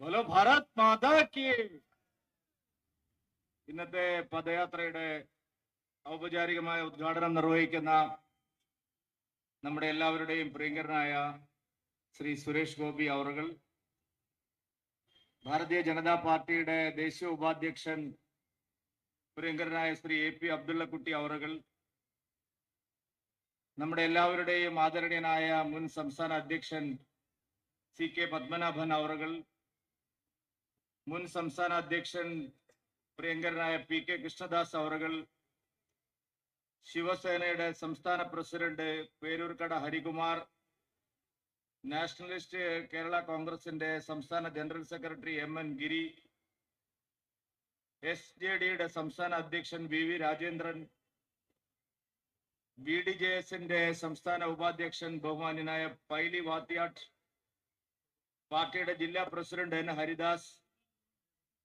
ബോലോ ഭാരത് മാതാ ഇന്നത്തെ പദയാത്രയുടെ ഔപചാരികമായ ഉദ്ഘാടനം നിർവഹിക്കുന്ന നമ്മുടെ എല്ലാവരുടെയും പ്രിയങ്കരനായ ശ്രീ സുരേഷ് ഗോപി അവറുകൾ ഭാരതീയ ജനതാ പാർട്ടിയുടെ ദേശീയ ഉപാധ്യക്ഷൻ പ്രിയങ്കരനായ ശ്രീ എ പി അബ്ദുള്ളക്കുട്ടി അവറുകൾ നമ്മുടെ എല്ലാവരുടെയും ആദരണീയനായ മുൻ സംസ്ഥാന അധ്യക്ഷൻ സി കെ പത്മനാഭൻ അവറുകൾ മുൻ സംസ്ഥാന അധ്യക്ഷൻ പ്രിയങ്കരനായ പി കെ കൃഷ്ണദാസ് അവറുകൾ ശിവസേനയുടെ സംസ്ഥാന പ്രസിഡന്റ് പേരൂർക്കട ഹരികുമാർ നാഷണലിസ്റ്റ് കേരള കോൺഗ്രസിന്റെ സംസ്ഥാന general secretary M N Giri S J ഡിയുടെ സംസ്ഥാന അധ്യക്ഷൻ V V Rajendran B D J എസിന്റെ സംസ്ഥാന ഉപാധ്യക്ഷൻ ബഹുമാന്യനായ പൈലി വാത്യാട്ട് പാർട്ടിയുടെ ജില്ലാ പ്രസിഡന്റ് എൻ ഹരിദാസ്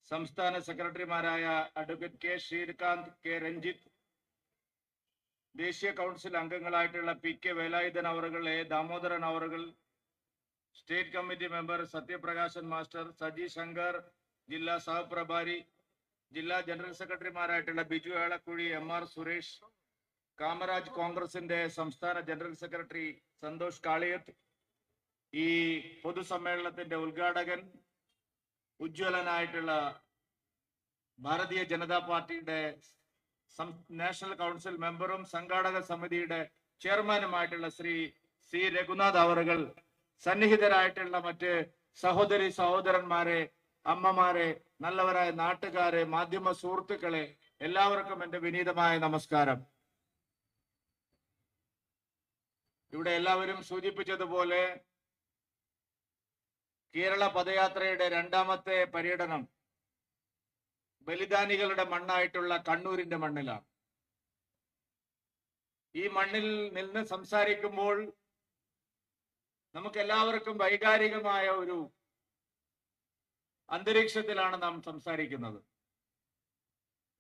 സംസ്ഥാന സെക്രട്ടറിമാരായ advocate K Sreekanth K Ranjith ദേശീയ കൗൺസിൽ അംഗങ്ങളായിട്ടുള്ള പി കെ വേലായുധൻ അവറുകൾ എ ദാമോദരൻ അവറുകൾ state committee member Sathyaprakashan master Saji Sankar ജില്ലാ സഹപ്രഭാരി ജില്ലാ ജനറൽ സെക്രട്ടറിമാരായിട്ടുള്ള ബിജു ഏളക്കുഴി എം ആർ സുരേഷ് കാമരാജ് കോൺഗ്രസിന്റെ സംസ്ഥാന ജനറൽ സെക്രട്ടറി സന്തോഷ് കാളിയത്ത് ഈ പൊതുസമ്മേളനത്തിന്റെ ഉദ്ഘാടകൻ ഉജ്ജ്വലനായിട്ടുള്ള ഭാരതീയ ജനതാ പാർട്ടിയുടെ നാഷണൽ കൗൺസിൽ മെമ്പറും സംഘാടക സമിതിയുടെ ചെയർമാനുമായിട്ടുള്ള ശ്രീ സി രഘുനാഥ് അവറുകൾ സന്നിഹിതരായിട്ടുള്ള മറ്റ് സഹോദരി സഹോദരന്മാരെ അമ്മമാരെ നല്ലവരായ നാട്ടുകാരെ മാധ്യമ സുഹൃത്തുക്കളെ എല്ലാവർക്കും എന്റെ വിനീതമായ നമസ്കാരം. ഇവിടെ എല്ലാവരും സൂചിപ്പിച്ചതുപോലെ കേരള പദയാത്രയുടെ രണ്ടാമത്തെ പര്യടനം ബലിദാനികളുടെ മണ്ണായിട്ടുള്ള കണ്ണൂരിന്റെ മണ്ണിലാണ്. ഈ മണ്ണിൽ നിന്ന് സംസാരിക്കുമ്പോൾ നമുക്ക് എല്ലാവർക്കും വൈകാരികമായ ഒരു അന്തരീക്ഷത്തിലാണ് നാം സംസാരിക്കുന്നത്.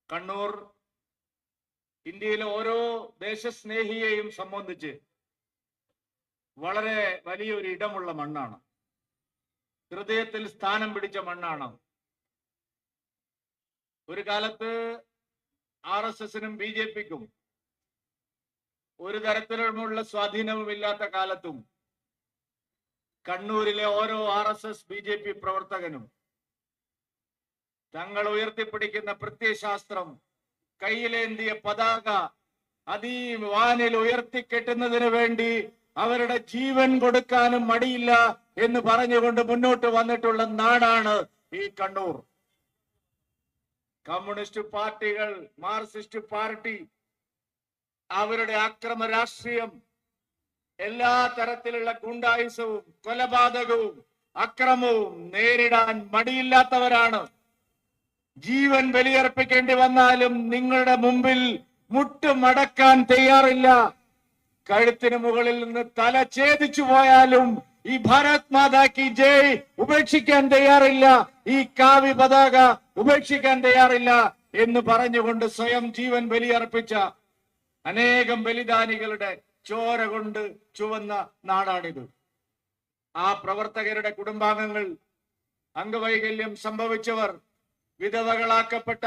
കണ്ണൂർ ഇന്ത്യയിലെ ഓരോ ദേശസ്നേഹിയെയും സംബന്ധിച്ച് വളരെ വലിയൊരു ഇടമുള്ള മണ്ണാണ്. ഹൃദയത്തിൽ സ്ഥാനം പിടിച്ച മണ്ണാണ് ഒരു കാലത്ത് ആർ എസ് എസിനും ബി ജെ പിക്കും ഒരു തരത്തിലുമുള്ള സ്വാധീനവും ഇല്ലാത്ത കാലത്തും കണ്ണൂരിലെ ഓരോ R S S B J P പ്രവർത്തകനും തങ്ങൾ ഉയർത്തിപ്പിടിക്കുന്ന പ്രത്യയശാസ്ത്രം കയ്യിലേന്തിയ പതാക അതീ വാനിൽ ഉയർത്തിക്കെട്ടുന്നതിന് വേണ്ടി അവരുടെ ജീവൻ കൊടുക്കാനും മടിയില്ല എന്ന് പറഞ്ഞുകൊണ്ട് മുന്നോട്ട് വന്നിട്ടുള്ള നാടാണ് ഈ കണ്ണൂർ. കമ്മ്യൂണിസ്റ്റ് പാർട്ടികൾ മാർക്സിസ്റ്റ് പാർട്ടി അവരുടെ അക്രമ രാഷ്ട്രീയം എല്ലാ തരത്തിലുള്ള ഗുണ്ടായുസവും കൊലപാതകവും അക്രമവും നേരിടാൻ മടിയില്ലാത്തവരാണ്. ജീവൻ ബലിയർപ്പിക്കേണ്ടി വന്നാലും നിങ്ങളുടെ മുമ്പിൽ മുട്ടുമടക്കാൻ തയ്യാറില്ല. കഴുത്തിന് മുകളിൽ നിന്ന് തല ഛേദിച്ചു പോയാലും ഈ ഭാരത് മാതാ കി ജയ് ഉപേക്ഷിക്കാൻ തയ്യാറില്ല. ഈ കാവി പതാക ഉപേക്ഷിക്കാൻ തയ്യാറില്ല എന്ന് പറഞ്ഞുകൊണ്ട് സ്വയം ജീവൻ ബലിയർപ്പിച്ച അനേകം ബലിദാനികളുടെ ചോര കൊണ്ട് ചുവന്ന നാടാണിത്. ആ പ്രവർത്തകരുടെ കുടുംബാംഗങ്ങൾ അംഗവൈകല്യം സംഭവിച്ചവർ വിധവകളാക്കപ്പെട്ട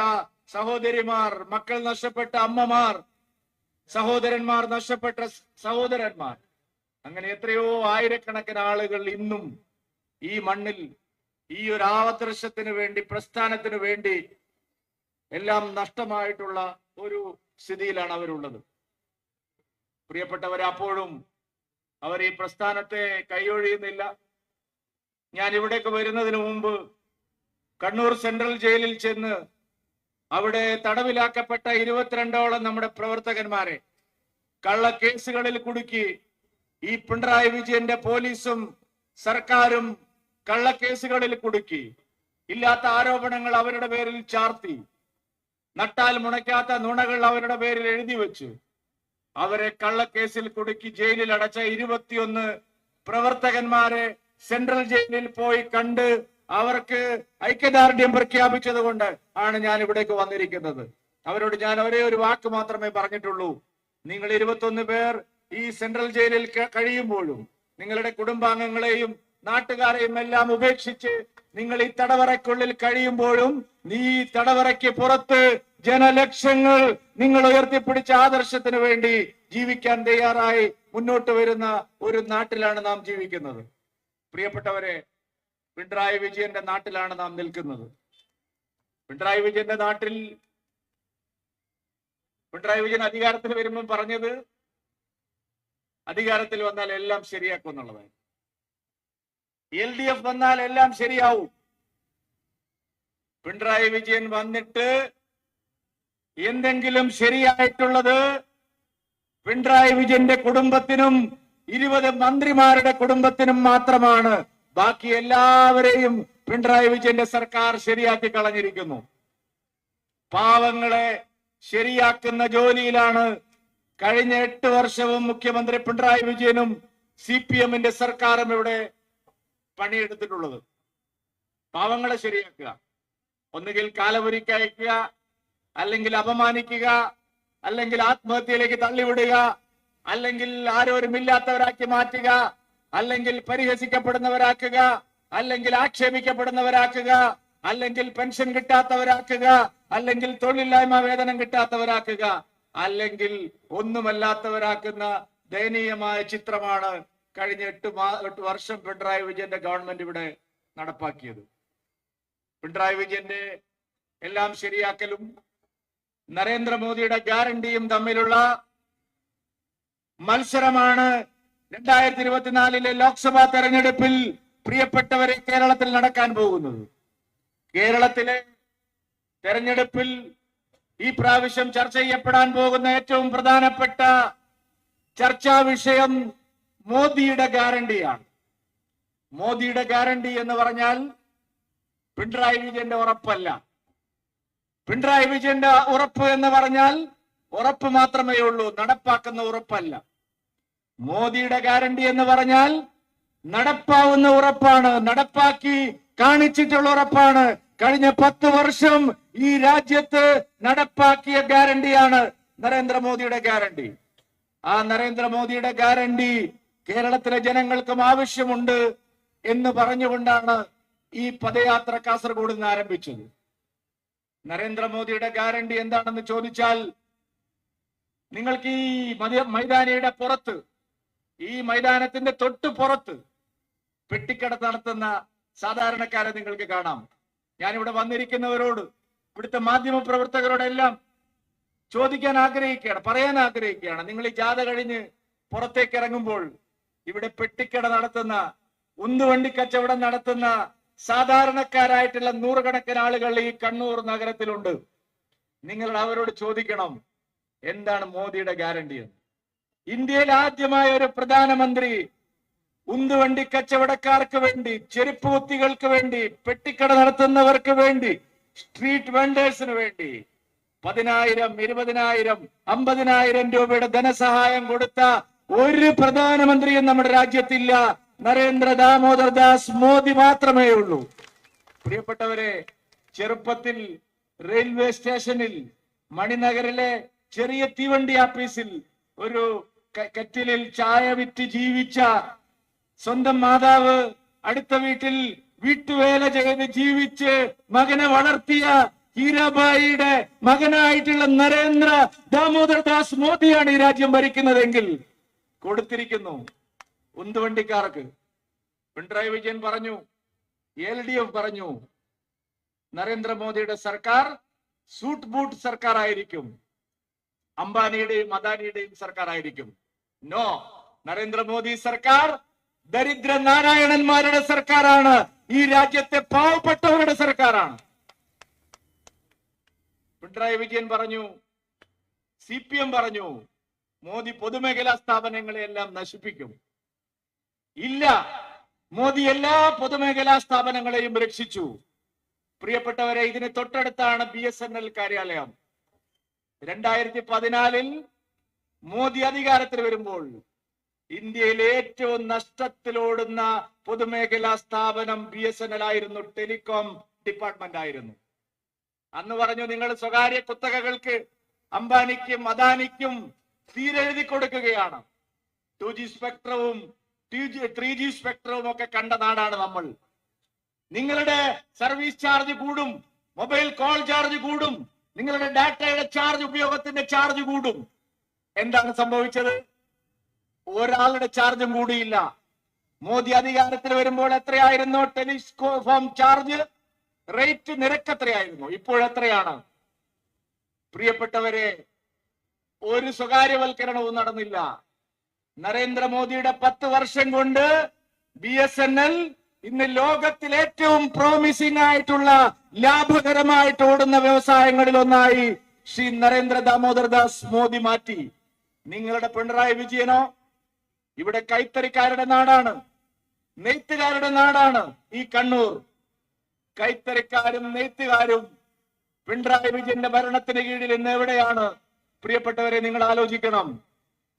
സഹോദരിമാർ മക്കൾ നഷ്ടപ്പെട്ട അമ്മമാർ സഹോദരന്മാർ നഷ്ടപ്പെട്ട സഹോദരന്മാർ. അങ്ങനെ എത്രയോ ആയിരക്കണക്കിന് ആളുകൾ ഇന്നും ഈ മണ്ണിൽ ഈ ഒരു ആവദർശത്തിന് വേണ്ടി പ്രസ്ഥാനത്തിന് വേണ്ടി എല്ലാം നഷ്ടമായിട്ടുള്ള ഒരു സ്ഥിതിയിലാണ് അവരുള്ളത്. പ്രിയപ്പെട്ടവർ അപ്പോഴും അവർ ഈ പ്രസ്ഥാനത്തെ കൈയൊഴിയുന്നില്ല. ഞാൻ ഇവിടേക്ക് വരുന്നതിന് മുമ്പ് കണ്ണൂർ സെൻട്രൽ ജയിലിൽ ചെന്ന് അവിടെ തടവിലാക്കപ്പെട്ട ഇരുപത്തിരണ്ടോളം നമ്മുടെ പ്രവർത്തകന്മാരെ കള്ളക്കേസുകളിൽ കുടുക്കി ഈ പിണറായി വിജയന്റെ പോലീസും സർക്കാരും കള്ളക്കേസുകളിൽ കുടുക്കി. ഇല്ലാത്ത ആരോപണങ്ങൾ അവരുടെ പേരിൽ ചാർത്തി. നട്ടാൽ മുണയ്ക്കാത്ത നുണകൾ അവരുടെ പേരിൽ എഴുതി വെച്ചു. അവരെ കള്ളക്കേസിൽ കുടുക്കി ജയിലിൽ അടച്ച ഇരുപത്തിയൊന്ന് പ്രവർത്തകന്മാരെ സെൻട്രൽ ജയിലിൽ പോയി കണ്ട് അവർക്ക് ഐക്യദാർഢ്യം പ്രഖ്യാപിച്ചത് കൊണ്ട് ആണ് ഞാൻ ഇവിടേക്ക് വന്നിരിക്കുന്നത്. അവരോട് ഞാൻ ഒരേ ഒരു വാക്ക് മാത്രമേ പറഞ്ഞിട്ടുള്ളൂ. നിങ്ങൾ ഇരുപത്തൊന്ന് പേർ ഈ സെൻട്രൽ ജയിലിൽ കഴിയുമ്പോഴും നിങ്ങളുടെ കുടുംബാംഗങ്ങളെയും നാട്ടുകാരെയും എല്ലാം ഉപേക്ഷിച്ച് നിങ്ങൾ ഈ തടവറയ്ക്കുള്ളിൽ കഴിയുമ്പോഴും നീ തടവറയ്ക്ക് പുറത്ത് ജനലക്ഷ്യങ്ങൾ നിങ്ങൾ ഉയർത്തിപ്പിടിച്ച ആദർശത്തിന് വേണ്ടി ജീവിക്കാൻ തയ്യാറായി മുന്നോട്ട് വരുന്ന ഒരു നാട്ടിലാണ് നാം ജീവിക്കുന്നത്. പ്രിയപ്പെട്ടവരെ പിണറായി വിജയന്റെ നാട്ടിലാണ് നാം നിൽക്കുന്നത്. പിണറായി വിജയന്റെ നാട്ടിൽ പിണറായി വിജയൻ അധികാരത്തിൽ വരുമ്പോൾ പറഞ്ഞത് അധികാരത്തിൽ വന്നാൽ എല്ലാം ശരിയാക്കും എന്നുള്ളതാണ്. എൽ ഡി എഫ് വന്നാൽ എല്ലാം ശരിയാവും. പിണറായി വിജയൻ വന്നിട്ട് എന്തെങ്കിലും ശരിയായിട്ടുള്ളത് പിണറായി വിജയന്റെ കുടുംബത്തിനും ഇരുപത് മന്ത്രിമാരുടെ കുടുംബത്തിനും മാത്രമാണ്. ബാക്കി എല്ലാവരെയും പിണറായി വിജയന്റെ സർക്കാർ ശരിയാക്കി കളഞ്ഞിരിക്കുന്നു. പാവങ്ങളെ ശരിയാക്കുന്ന ജോലിയിലാണ് കഴിഞ്ഞ എട്ട് വർഷവും മുഖ്യമന്ത്രി പിണറായി വിജയനും സി പി എമ്മിന്റെ സർക്കാരും ഇവിടെ പണിയെടുത്തിട്ടുള്ളത്. പാവങ്ങളെ ശരിയാക്കുക. ഒന്നുകിൽ കാലപുരിക്ക് അയക്കുക അല്ലെങ്കിൽ അപമാനിക്കുക അല്ലെങ്കിൽ ആത്മഹത്യയിലേക്ക് തള്ളിവിടുക അല്ലെങ്കിൽ ആരോരുമില്ലാത്തവരാക്കി മാറ്റുക അല്ലെങ്കിൽ പരിഹസിക്കപ്പെടുന്നവരാക്കുക അല്ലെങ്കിൽ ആക്ഷേപിക്കപ്പെടുന്നവരാക്കുക അല്ലെങ്കിൽ പെൻഷൻ കിട്ടാത്തവരാക്കുക അല്ലെങ്കിൽ തൊഴിലില്ലായ്മ വേതനം കിട്ടാത്തവരാക്കുക അല്ലെങ്കിൽ ഒന്നുമല്ലാത്തവരാക്കുന്ന ദയനീയമായ ചിത്രമാണ് കഴിഞ്ഞ എട്ട് മാ എട്ട് വർഷം പിണറായി വിജയന്റെ ഗവൺമെന്റ് ഇവിടെ നടപ്പാക്കിയത്. പിണറായി വിജയന്റെ എല്ലാം ശരിയാക്കലും നരേന്ദ്രമോദിയുടെ ഗ്യാരണ്ടിയും തമ്മിലുള്ള മത്സരമാണ് രണ്ടായിരത്തി ഇരുപത്തിനാലിലെ ലോക്സഭാ തെരഞ്ഞെടുപ്പിൽ പ്രിയപ്പെട്ടവരെ കേരളത്തിൽ നടക്കാൻ പോകുന്നത്. കേരളത്തിലെ തെരഞ്ഞെടുപ്പിൽ ഈ പ്രാവശ്യം ചർച്ച ചെയ്യപ്പെടാൻ പോകുന്ന ഏറ്റവും പ്രധാനപ്പെട്ട ചർച്ചാ വിഷയം മോദിയുടെ ഗ്യാരണ്ടിയാണ്. മോദിയുടെ ഗ്യാരണ്ടി എന്ന് പറഞ്ഞാൽ പിണറായി വിജയന്റെ ഉറപ്പല്ല. പിണറായി വിജയന്റെ ഉറപ്പ് എന്ന് പറഞ്ഞാൽ ഉറപ്പ് മാത്രമേ ഉള്ളൂ നടപ്പാക്കുന്ന ഉറപ്പല്ല. മോദിയുടെ ഗ്യാരണ്ടി എന്ന് പറഞ്ഞാൽ നടപ്പാവുന്ന ഉറപ്പാണ്. നടപ്പാക്കി കാണിച്ചിട്ടുള്ള ഉറപ്പാണ്. കഴിഞ്ഞ പത്ത് വർഷം ഈ രാജ്യത്ത് നടപ്പാക്കിയ ഗ്യാരണ്ടിയാണ് നരേന്ദ്രമോദിയുടെ ഗ്യാരണ്ടി ആ നരേന്ദ്രമോദിയുടെ ഗ്യാരണ്ടി കേരളത്തിലെ ജനങ്ങൾക്കും ആവശ്യമുണ്ട് എന്ന് പറഞ്ഞുകൊണ്ടാണ് ഈ പദയാത്ര കാസർഗോഡ് നിന്ന് ആരംഭിച്ചത്. നരേന്ദ്രമോദിയുടെ ഗ്യാരണ്ടി എന്താണെന്ന് ചോദിച്ചാൽ നിങ്ങൾക്ക് ഈ മതി- മൈതാനിയുടെ പുറത്ത് ഈ മൈതാനത്തിന്റെ തൊട്ട് പുറത്ത് പെട്ടിക്കട നടത്തുന്ന സാധാരണക്കാരെ നിങ്ങൾക്ക് കാണാം. ഞാനിവിടെ വന്നിരിക്കുന്നവരോട് ഇവിടുത്തെ മാധ്യമ പ്രവർത്തകരോടെല്ലാം ചോദിക്കാൻ ആഗ്രഹിക്കുകയാണ് പറയാൻ ആഗ്രഹിക്കുകയാണ്. നിങ്ങൾ ഈ ജാഥ കഴിഞ്ഞ് പുറത്തേക്ക് ഇറങ്ങുമ്പോൾ ഇവിടെ പെട്ടിക്കട നടത്തുന്ന ഉന്തുവണ്ടി കച്ചവടം നടത്തുന്ന സാധാരണക്കാരായിട്ടുള്ള നൂറുകണക്കിന് ആളുകൾ ഈ കണ്ണൂർ നഗരത്തിലുണ്ട്. നിങ്ങൾ അവരോട് ചോദിക്കണം എന്താണ് മോദിയുടെ ഗ്യാരണ്ടി എന്ന്? ഇന്ത്യയിൽ ആദ്യമായ ഒരു പ്രധാനമന്ത്രി ഉന്തുവണ്ടി കച്ചവടക്കാർക്ക് വേണ്ടി ചെരുപ്പ് കുത്തികൾക്ക് വേണ്ടി പെട്ടിക്കട നടത്തുന്നവർക്ക് വേണ്ടി സ്ട്രീറ്റ് വെണ്ടേഴ്സിന് വേണ്ടി പതിനായിരം ഇരുപതിനായിരം അമ്പതിനായിരം രൂപയുടെ ധനസഹായം കൊടുത്ത ഒരു പ്രധാനമന്ത്രിയും നമ്മുടെ രാജ്യത്തില്ല. നരേന്ദ്ര ദാമോദർ ദാസ് മോദി മാത്രമേ ഉള്ളൂ. പ്രിയപ്പെട്ടവരെ ചെറുപ്പത്തിൽ റെയിൽവേ സ്റ്റേഷനിൽ മണിനഗറിലെ ചെറിയ തീവണ്ടി ഓഫീസിൽ ഒരു കറ്റിലിൽ ചായ വിറ്റ് ജീവിച്ച സ്വന്തം മാതാവ് അടുത്ത വീട്ടിൽ വീട്ടുവേല ചെയ്ത് ജീവിച്ച് മകനെ വളർത്തിയ ഹീരാബായിയുടെ മകനായിട്ടുള്ള നരേന്ദ്ര ദാമോദർ ദാസ് മോദിയാണ് ഈ രാജ്യം ഭരിക്കുന്നതെങ്കിൽ കൊടുത്തിരിക്കുന്നു ഉന്തുവണ്ടിക്കാർക്ക്. പിണറായി വിജയൻ പറഞ്ഞു എൽ ഡി എഫ് പറഞ്ഞു നരേന്ദ്രമോദിയുടെ സർക്കാർ സൂട്ട് ബൂട്ട് സർക്കാർ ആയിരിക്കും അംബാനിയുടെയും അദാനിയുടെയും സർക്കാർ ആയിരിക്കും നോ. നരേന്ദ്രമോദി സർക്കാർ ദരിദ്ര നാരായണന്മാരുടെ സർക്കാരാണ്. ഈ രാജ്യത്തെ പാവപ്പെട്ടവരുടെ സർക്കാരാണ്. പിണറായി വിജയൻ പറഞ്ഞു സി പി എം പറഞ്ഞു മോദി പൊതുമേഖലാ സ്ഥാപനങ്ങളെ എല്ലാം നശിപ്പിക്കും. ഇല്ല. മോദി എല്ലാ പൊതുമേഖലാ സ്ഥാപനങ്ങളെയും രക്ഷിച്ചു. പ്രിയപ്പെട്ടവരെ ഇതിന് തൊട്ടടുത്താണ് ബി എസ് എൻ എൽ കാര്യാലയം. രണ്ടായിരത്തി പതിനാലിൽ മോദി അധികാരത്തിൽ വരുമ്പോൾ ഇന്ത്യയിൽ ഏറ്റവും നഷ്ടത്തിലോടുന്ന പൊതുമേഖലാ സ്ഥാപനം ബി എസ് എൻ എൽ ആയിരുന്നു ടെലികോം ഡിപ്പാർട്ട്മെന്റ് ആയിരുന്നു. അന്ന് പറഞ്ഞു നിങ്ങൾ സ്വകാര്യ കുത്തകകൾക്ക് അംബാനിക്കും അദാനിക്കും തീരെഴുതി കൊടുക്കുകയാണ്. ടു ജി സ്പെക്ട്രവും ത്രീ ജി സ്പെക്ട്രവും ഒക്കെ കണ്ട നാടാണ് നമ്മൾ. നിങ്ങളുടെ സർവീസ് ചാർജ് കൂടും മൊബൈൽ കോൾ ചാർജ് കൂടും നിങ്ങളുടെ ഡാറ്റയുടെ ചാർജ് ഉപയോഗത്തിന്റെ ചാർജ് കൂടും. എന്താണ് സംഭവിച്ചത്? ഒരാളുടെ ചാർജും കൂടിയില്ല. മോദി അധികാരത്തിൽ വരുമ്പോൾ എത്രയായിരുന്നു? ടെലിസ്കോഫോം ചാർജ്? റേറ്റ് നിരക്ക് എത്രയായിരുന്നു? ഇപ്പോഴെത്രയാണ് പ്രിയപ്പെട്ടവരെ ഒരു സ്വകാര്യവൽക്കരണവും നടന്നില്ല. നരേന്ദ്രമോദിയുടെ പത്ത് വർഷം കൊണ്ട് ബി എസ് എൻ എൽ ഇന്ന് ലോകത്തിൽ ഏറ്റവും പ്രോമിസിംഗ് ആയിട്ടുള്ള ലാഭകരമായിട്ട് ഓടുന്ന വ്യവസായങ്ങളിൽ ഒന്നായി ശ്രീ നരേന്ദ്ര ദാമോദർ ദാസ് മോദി മാറ്റി. നിങ്ങളുടെ പിണറായി വിജയനോ? ഇവിടെ കൈത്തറിക്കാരുടെ നാടാണ്. നെയ്ത്തുകാരുടെ നാടാണ് ഈ കണ്ണൂർ. കൈത്തറിക്കാരും നെയ്ത്തുകാരും പിണറായി വിജയന്റെ ഭരണത്തിന് കീഴിൽ ഇന്ന് എവിടെയാണ്? പ്രിയപ്പെട്ടവരെ നിങ്ങൾ ആലോചിക്കണം.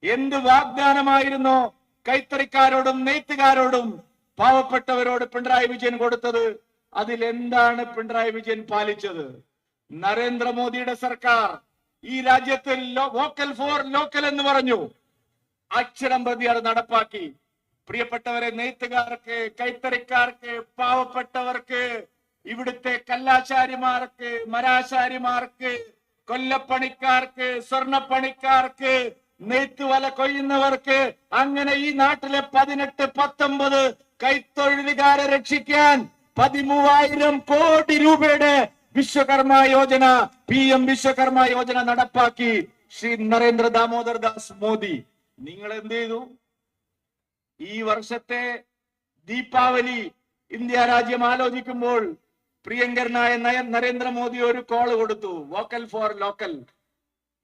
എന്ത് വാഗ്ദാനമായിരുന്നു കൈത്തറിക്കാരോടും നെയ്ത്തുകാരോടും പാവപ്പെട്ടവരോട് പിണറായി വിജയൻ കൊടുത്തത്? അതിൽ എന്താണ് പിണറായി വിജയൻ പാലിച്ചത്? നരേന്ദ്രമോദിയുടെ സർക്കാർ ഈ രാജ്യത്തിൽ വോക്കൽ ഫോർ ലോക്കൽ എന്ന് പറഞ്ഞു. അക്ഷരം പ്രതി അത് നടപ്പാക്കി. പ്രിയപ്പെട്ടവരെ നെയ്ത്തുകാർക്ക് കൈത്തറിക്കാർക്ക് പാവപ്പെട്ടവർക്ക് ഇവിടുത്തെ കല്ലാശാരിമാർക്ക് മരാശാരിമാർക്ക് കൊല്ലപ്പണിക്കാർക്ക് സ്വർണപ്പണിക്കാർക്ക് നെയ്ത്ത് വല കൊയ്യുന്നവർക്ക് അങ്ങനെ ഈ നാട്ടിലെ പതിനെട്ട് പത്തൊമ്പത് കൈത്തൊഴിലുകാരെ രക്ഷിക്കാൻ പതിമൂവായിരം കോടി രൂപയുടെ വിശ്വകർമ്മ യോജന പി എം വിശ്വകർമ്മ യോജന നടപ്പാക്കി ശ്രീ നരേന്ദ്ര ദാമോദർ ദാസ് മോദി. നിങ്ങൾ എന്ത് ചെയ്തു? ഈ വർഷത്തെ ദീപാവലി ഇന്ത്യ രാജ്യം ആലോചിക്കുമ്പോൾ പ്രിയങ്കരനായ നരേന്ദ്രമോദി ഒരു കോൾ കൊടുത്തു. Vocal for local.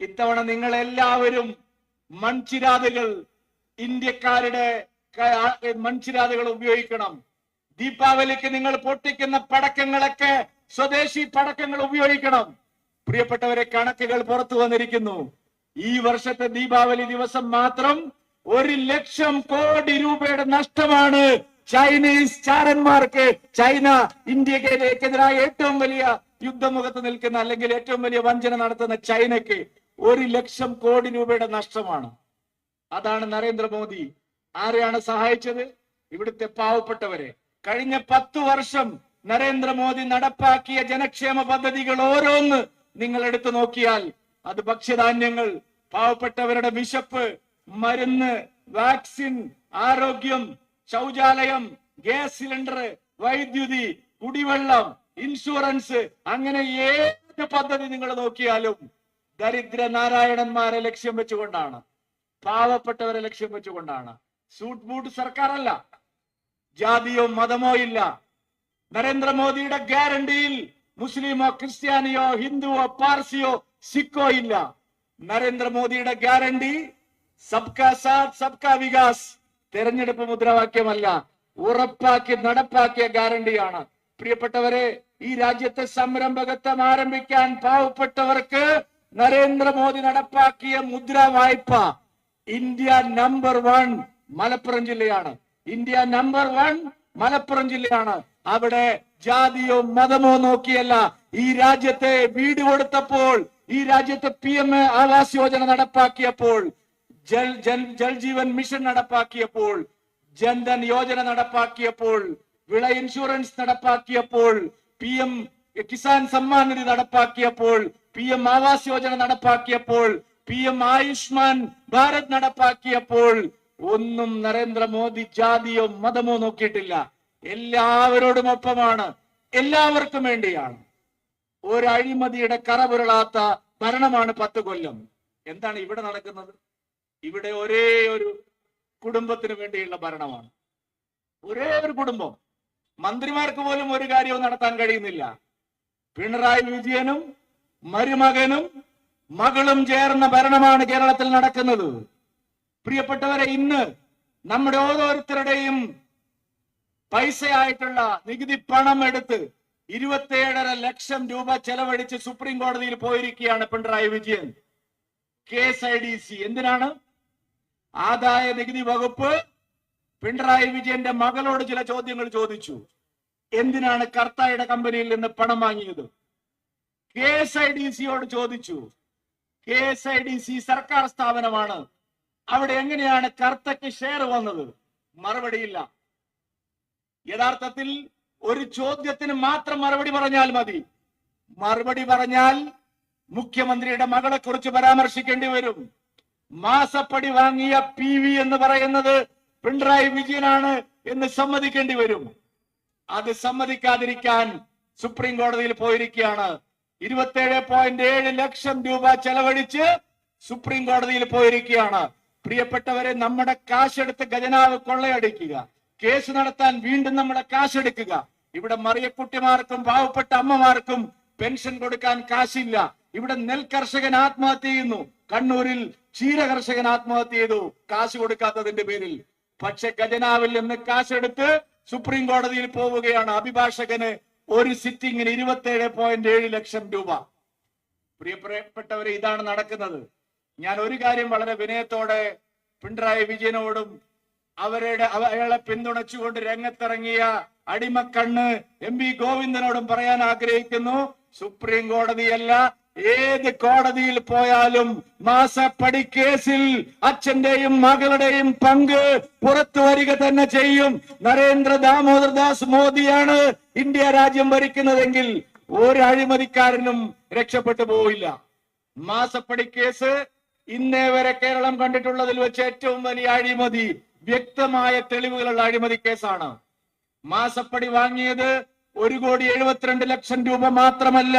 ഇത്തവണ നിങ്ങൾ എല്ലാവരും മൺചിരാതുകൾ ഇന്ത്യക്കാരുടെ മൺചിരാതുകൾ ഉപയോഗിക്കണം. ദീപാവലിക്ക് നിങ്ങൾ പൊട്ടിക്കുന്ന പടക്കങ്ങളൊക്കെ സ്വദേശി പടക്കങ്ങൾ ഉപയോഗിക്കണം. പ്രിയപ്പെട്ടവരെ കണക്കുകൾ പുറത്തു വന്നിരിക്കുന്നു. ഈ വർഷത്തെ ദീപാവലി ദിവസം മാത്രം ഒരു ലക്ഷം കോടി രൂപയുടെ നഷ്ടമാണ് ചൈനീസ് ചാരന്മാർക്ക്. ചൈന ഇന്ത്യക്കെതിരായ ഏറ്റവും വലിയ യുദ്ധമുഖത്ത് നിൽക്കുന്ന അല്ലെങ്കിൽ ഏറ്റവും വലിയ വഞ്ചന നടത്തുന്ന ചൈനയ്ക്ക് ഒരു ലക്ഷം കോടി രൂപയുടെ നഷ്ടമാണ്. അതാണ് നരേന്ദ്രമോദി. ആരെയാണ് സഹായിച്ചത്? ഇവിടുത്തെ പാവപ്പെട്ടവരെ. കഴിഞ്ഞ പത്തു വർഷം നരേന്ദ്രമോദി നടപ്പാക്കിയ ജനക്ഷേമ പദ്ധതികൾ ഓരോന്ന് നിങ്ങൾ എടുത്തു നോക്കിയാൽ അത് ഭക്ഷ്യധാന്യങ്ങൾ പാവപ്പെട്ടവരുടെ വിശപ്പ് മരുന്ന് വാക്സിൻ ആരോഗ്യം ശൗചാലയം ഗ്യാസ് സിലിണ്ടർ വൈദ്യുതി കുടിവെള്ളം ഇൻഷുറൻസ് അങ്ങനെ ഏത് പദ്ധതി നിങ്ങൾ നോക്കിയാലും ദരിദ്ര നാരായണന്മാരെ ലക്ഷ്യം വെച്ചുകൊണ്ടാണ് പാവപ്പെട്ടവരെ ലക്ഷ്യം വെച്ചുകൊണ്ടാണ്. സൂട്ട് ബൂട്ട് സർക്കാരല്ല ജാതിയോ മതമോ ഇല്ല നരേന്ദ്രമോദിയുടെ ഗ്യാരണ്ടിയിൽ മുസ്ലിമോ ക്രിസ്ത്യാനിയോ ഹിന്ദുവോ പാർസിയോ സിക്കോ ഇല്ല. നരേന്ദ്രമോദിയുടെ ഗ്യാരണ്ടി സബ്കാ സാത്ത് സബ്കാ വികാസ് തെരഞ്ഞെടുപ്പ് മുദ്രാവാക്യമല്ല ഉറപ്പാക്കി നടപ്പാക്കിയ ഗ്യാരണ്ടിയാണ്. പ്രിയപ്പെട്ടവരെ ഈ രാജ്യത്തെ സംരംഭകത്വം ആരംഭിക്കാൻ പാവപ്പെട്ടവർക്ക് നരേന്ദ്രമോദി നടപ്പാക്കിയ മുദ്രാ വായ്പ ഇന്ത്യ നമ്പർ വൺ മലപ്പുറം ജില്ലയാണ്. ഇന്ത്യ നമ്പർ വൺ മലപ്പുറം ജില്ലയാണ്. അവിടെ ജാതിയോ മതമോ നോക്കിയല്ല. ഈ രാജ്യത്തെ വീട് കൊടുത്തപ്പോൾ ഈ രാജ്യത്തെ P M A Awas Yojana നടപ്പാക്കിയപ്പോൾ Jal Jal Jal Jeevan mission നടപ്പാക്കിയപ്പോൾ ജൻധൻ യോജന നടപ്പാക്കിയപ്പോൾ വിള ഇൻഷുറൻസ് നടപ്പാക്കിയപ്പോൾ പി എം കിസാൻ സമ്മാൻ നിധി നടപ്പാക്കിയപ്പോൾ പി എം ആവാസ് യോജന നടപ്പാക്കിയപ്പോൾ പി എം ആയുഷ്മാൻ ഭാരത് നടപ്പാക്കിയപ്പോൾ ഒന്നും നരേന്ദ്രമോദി ജാതിയോ മതമോ നോക്കിയിട്ടില്ല. എല്ലാവരോടും ഒപ്പമാണ്. എല്ലാവർക്കും വേണ്ടിയാണ്. ഒരഴിമതിയുടെ കറപുരളാത്ത ഭരണമാണ് പത്ത് കൊല്ലം. എന്താണ് ഇവിടെ നടക്കുന്നത്? ഇവിടെ ഒരേ ഒരു കുടുംബത്തിന് വേണ്ടിയുള്ള ഭരണമാണ്. ഒരേ ഒരു കുടുംബം. മന്ത്രിമാർക്ക് പോലും ഒരു കാര്യവും നടത്താൻ കഴിയുന്നില്ല. പിണറായി വിജയനും മരുമകനും മകളും ചേർന്ന ഭരണമാണ് കേരളത്തിൽ നടക്കുന്നത്. പ്രിയപ്പെട്ടവരെ ഇന്ന് നമ്മുടെ ഓരോരുത്തരുടെയും പൈസയായിട്ടുള്ള നികുതി പണം എടുത്ത് ഇരുപത്തിയേഴര ലക്ഷം രൂപ ചെലവഴിച്ച് സുപ്രീം കോടതിയിൽ പോയിരിക്കുകയാണ് Pinarayi Vijayan. Case I D C. എന്തിനാണ്? ആദായ നികുതി വകുപ്പ് പിണറായി വിജയന്റെ മകളോട് ചില ചോദ്യങ്ങൾ ചോദിച്ചു. എന്തിനാണ് കർത്തായുടെ കമ്പനിയിൽ നിന്ന് പണം വാങ്ങിയത്? കെ എസ് ഐ ഡി സിയോട് ചോദിച്ചു. K S I D C സർക്കാർ സ്ഥാപനമാണ്. അവിടെ എങ്ങനെയാണ് കർത്തയ്ക്ക് ഷെയർ വന്നത്? മറുപടിയില്ല. യഥാർത്ഥത്തിൽ ഒരു ചോദ്യത്തിന് മാത്രം മറുപടി പറഞ്ഞാൽ മതി. മറുപടി പറഞ്ഞാൽ മുഖ്യമന്ത്രിയുടെ മകളെ കുറിച്ച് പരാമർശിക്കേണ്ടി വരും. മാസപ്പടി വാങ്ങിയ പി വി എന്ന് പറയുന്നത് പിണറായി വിജയനാണ് എന്ന് സമ്മതിക്കേണ്ടി വരും. അത് സമ്മതിക്കാതിരിക്കാൻ സുപ്രീം കോടതിയിൽ പോയിരിക്കുകയാണ്. ഇരുപത്തേഴ് പോയിന്റ് ഏഴ് ലക്ഷം രൂപ ചെലവഴിച്ച് സുപ്രീം കോടതിയിൽ പോയിരിക്കുകയാണ്. പ്രിയപ്പെട്ടവരെ നമ്മുടെ കാശെടുത്ത് ഖജനാവ് കൊള്ളയടിക്കുക. കേസ് നടത്താൻ വീണ്ടും നമ്മുടെ കാശെടുക്കുക. ഇവിടെ മറിയക്കുട്ടിമാർക്കും പാവപ്പെട്ട അമ്മമാർക്കും പെൻഷൻ കൊടുക്കാൻ കാശില്ല. ഇവിടെ നെൽ കർഷകൻ ആത്മഹത്യ ചെയ്യുന്നു. കണ്ണൂരിൽ ക്ഷീര കർഷകൻ ആത്മഹത്യ ചെയ്തു. കാശ് കൊടുക്കാത്തതിന്റെ പേരിൽ. പക്ഷെ ഖജനാവിൽ നിന്ന് കാശെടുത്ത് സുപ്രീം കോടതിയിൽ പോവുകയാണ്. അഭിഭാഷകന് ഒരു സിറ്റിംഗിന് ഇരുപത്തേഴ് പോയിന്റ് ഏഴ് ലക്ഷം രൂപ. പ്രിയപ്പെട്ടവരെ ഇതാണ് നടക്കുന്നത്. ഞാൻ ഒരു കാര്യം വളരെ വിനയത്തോടെ പിണറായി വിജയനോടും അവരുടെ അവ- അയാളെ പിന്തുണച്ചുകൊണ്ട് രംഗത്തിറങ്ങിയ അടിമക്കണ്ണ് എം പി ഗോവിന്ദനോടും പറയാൻ ആഗ്രഹിക്കുന്നു. സുപ്രീം കോടതിയല്ല ഏത് കോടതിയിൽ പോയാലും മാസപ്പടി കേസിൽ അച്ഛന്റെയും മകളുടെയും പങ്ക് പുറത്തു വരിക തന്നെ ചെയ്യും. നരേന്ദ്ര ദാമോദർദാസ് മോദിയാണ് ഇന്ത്യ രാജ്യം ഭരിക്കുന്നതെങ്കിൽ ഒരു അഴിമതിക്കാരനും രക്ഷപ്പെട്ടു പോവില്ല. മാസപ്പടി കേസ് ഇന്നേ വരെ കേരളം കണ്ടിട്ടുള്ളതിൽ വെച്ച് ഏറ്റവും വലിയ അഴിമതി വ്യക്തമായ തെളിവുകളുള്ള അഴിമതി കേസാണ്. മാസപ്പടി വാങ്ങിയത് ഒരു കോടി എഴുപത്തിരണ്ട് ലക്ഷം രൂപ മാത്രമല്ല.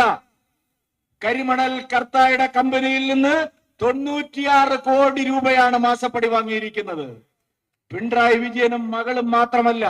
കരിമണൽ കർത്തായുടെ കമ്പനിയിൽ നിന്ന് തൊണ്ണൂറ്റിയാറ് കോടി രൂപയാണ് മാസപ്പടി വാങ്ങിയിരിക്കുന്നത്. പിണറായി വിജയനും മകളും മാത്രമല്ല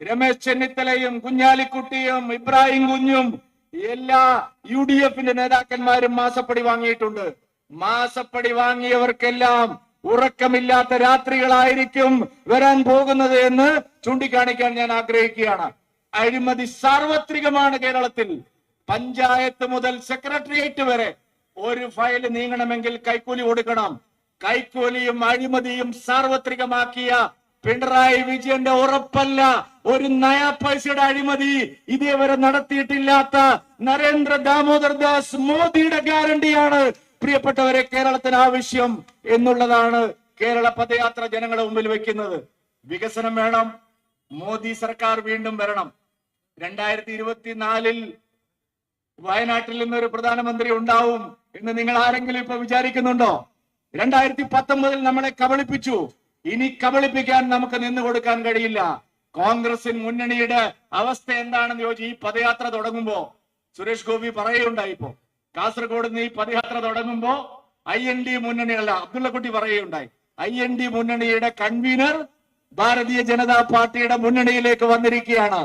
രമേശ് ചെന്നിത്തലയും കുഞ്ഞാലിക്കുട്ടിയും ഇബ്രാഹിം കുഞ്ഞും എല്ലാ യു ഡി എഫിന്റെ നേതാക്കന്മാരും മാസപ്പടി വാങ്ങിയിട്ടുണ്ട്. മാസപ്പടി വാങ്ങിയവർക്കെല്ലാം ഉറക്കമില്ലാത്ത രാത്രികളായിരിക്കും വരാൻ പോകുന്നത് എന്ന് ചൂണ്ടിക്കാണിക്കാൻ ഞാൻ ആഗ്രഹിക്കുകയാണ്. അഴിമതി സാർവത്രികമാണ് കേരളത്തിൽ. പഞ്ചായത്ത് മുതൽ സെക്രട്ടേറിയറ്റ് വരെ ഒരു ഫയൽ നീങ്ങണമെങ്കിൽ കൈക്കൂലി കൊടുക്കണം. കൈക്കൂലിയും അഴിമതിയും സാർവത്രികമാക്കിയ പിണറായി വിജയന്റെ ഉറപ്പല്ല. ഒരു നയാ പൈസയുടെ അഴിമതി ഇതേവരെ നടത്തിയിട്ടില്ലാത്ത നരേന്ദ്ര ദാമോദർ ദാസ് മോദിയുടെ ഗ്യാരണ്ടിയാണ്. പ്രിയപ്പെട്ടവരെ കേരളത്തിന് ആവശ്യം എന്നുള്ളതാണ് കേരള പദയാത്ര ജനങ്ങളുടെ മുമ്പിൽ വെക്കുന്നത്. വികസനം വേണം മോദി സർക്കാർ വീണ്ടും വരണം. രണ്ടായിരത്തി ഇരുപത്തിനാലിൽ വയനാട്ടിൽ നിന്ന് ഒരു പ്രധാനമന്ത്രി ഉണ്ടാവും എന്ന് നിങ്ങൾ ആരെങ്കിലും ഇപ്പൊ വിചാരിക്കുന്നുണ്ടോ? രണ്ടായിരത്തി പത്തൊമ്പതിൽ നമ്മളെ കബളിപ്പിച്ചു. ഇനി കബളിപ്പിക്കാൻ നമുക്ക് നിന്നു കൊടുക്കാൻ കഴിയില്ല. കോൺഗ്രസിൻ മുന്നണിയുടെ അവസ്ഥ എന്താണെന്ന് ചോദിച്ചു ഈ പദയാത്ര തുടങ്ങുമ്പോ സുരേഷ് ഗോപി പറയുണ്ടായിപ്പോ കാസർഗോഡ് നിന്ന് ഈ പദയാത്ര തുടങ്ങുമ്പോ ഐ എൻ ഡി മുന്നണിയല്ല അബ്ദുള്ളക്കുട്ടി പറയുകയുണ്ടായി. ഐ എൻ ഡി മുന്നണിയുടെ കൺവീനർ ഭാരതീയ ജനതാ പാർട്ടിയുടെ മുന്നണിയിലേക്ക് വന്നിരിക്കുകയാണ്.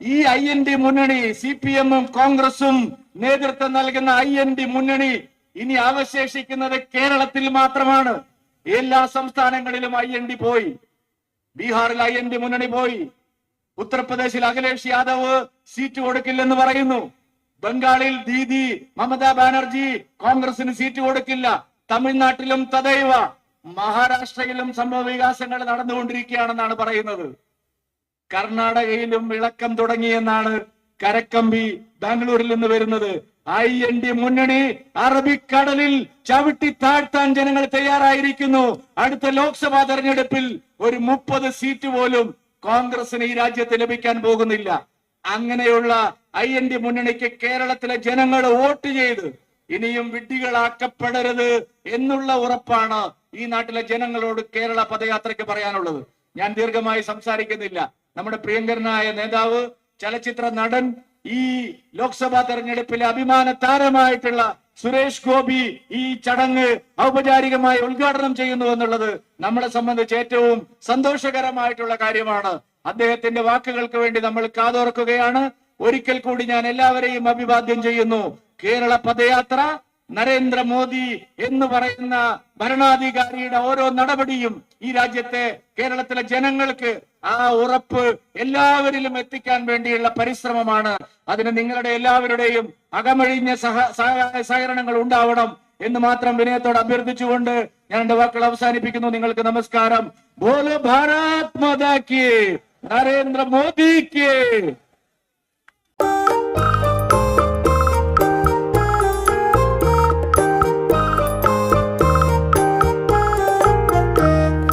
ഈ ഐ എൻ ഡി മുന്നണി സി പി എമ്മും കോൺഗ്രസും നേതൃത്വം നൽകുന്ന ഐ എൻ ഡി മുന്നണി ഇനി അവശേഷിക്കുന്നത് കേരളത്തിൽ മാത്രമാണ്. എല്ലാ സംസ്ഥാനങ്ങളിലും ഐ എൻ ഡി പോയി. ബീഹാറിൽ ഐ എൻ ഡി മുന്നണി പോയി. ഉത്തർപ്രദേശിൽ അഖിലേഷ് യാദവ് സീറ്റ് കൊടുക്കില്ലെന്ന് പറയുന്നു. ബംഗാളിൽ ദീദി മമതാ ബാനർജി കോൺഗ്രസിന് സീറ്റ് കൊടുക്കില്ല. തമിഴ്നാട്ടിലും തദൈവ മഹാരാഷ്ട്രയിലും സംഭവ വികാസങ്ങൾ നടന്നുകൊണ്ടിരിക്കുകയാണെന്നാണ് പറയുന്നത്. കർണാടകയിലും ഇളക്കം തുടങ്ങിയെന്നാണ് കരക്കമ്പി ബാംഗ്ലൂരിൽ നിന്ന് വരുന്നത്. ഐ എൻ ഡി മുന്നണി അറബിക്കടലിൽ ചവിട്ടി താഴ്ത്താൻ ജനങ്ങൾ തയ്യാറായിരിക്കുന്നു. അടുത്ത ലോക്സഭാ തെരഞ്ഞെടുപ്പിൽ ഒരു മുപ്പത് സീറ്റ് പോലും കോൺഗ്രസിന് ഈ രാജ്യത്ത് ലഭിക്കാൻ പോകുന്നില്ല. അങ്ങനെയുള്ള ഐ എൻ ഡി മുന്നണിക്ക് കേരളത്തിലെ ജനങ്ങൾ വോട്ട് ചെയ്ത് ഇനിയും വിഡ്ഢികളാക്കപ്പെടരുത് എന്നുള്ള ഉറപ്പാണ് ഈ നാട്ടിലെ ജനങ്ങളോട് കേരള പദയാത്രയ്ക്ക് പറയാനുള്ളത്. ഞാൻ ദീർഘമായി സംസാരിക്കുന്നില്ല. നമ്മുടെ പ്രിയങ്കരനായ നേതാവ് ചലച്ചിത്ര നടൻ ഈ ലോക്സഭാ തെരഞ്ഞെടുപ്പിലെ അഭിമാന താരമായിട്ടുള്ള സുരേഷ് ഗോപി ഈ ചടങ്ങ് ഔപചാരികമായി ഉദ്ഘാടനം ചെയ്യുന്നു എന്നുള്ളത് നമ്മളെ സംബന്ധിച്ച് ഏറ്റവും സന്തോഷകരമായിട്ടുള്ള കാര്യമാണ്. അദ്ദേഹത്തിന്റെ വാക്കുകൾക്ക് വേണ്ടി നമ്മൾ കാതോർക്കുകയാണ്. ഒരിക്കൽ കൂടി ഞാൻ എല്ലാവരെയും അഭിവാദ്യം ചെയ്യുന്നു. കേരള പദയാത്ര നരേന്ദ്രമോദി എന്ന് പറയുന്ന ഭരണാധികാരിയുടെ ഓരോ നടപടിയും ഈ രാജ്യത്തെ കേരളത്തിലെ ജനങ്ങൾക്ക് ആ ഉറപ്പ് എല്ലാവരിലും എത്തിക്കാൻ വേണ്ടിയുള്ള പരിശ്രമമാണ്. അതിന് നിങ്ങളുടെ എല്ലാവരുടെയും അകമഴിഞ്ഞ സഹ സഹായ സഹകരണങ്ങൾ ഉണ്ടാവണം എന്ന് മാത്രം വിനയത്തോട് അഭ്യർത്ഥിച്ചുകൊണ്ട് ഞാൻ എന്റെ വാക്കുകൾ അവസാനിപ്പിക്കുന്നു. നിങ്ങൾക്ക് നമസ്കാരം. ബോലോ ഭാരത് മാതാക്ക് നരേന്ദ്ര മോദിക്ക്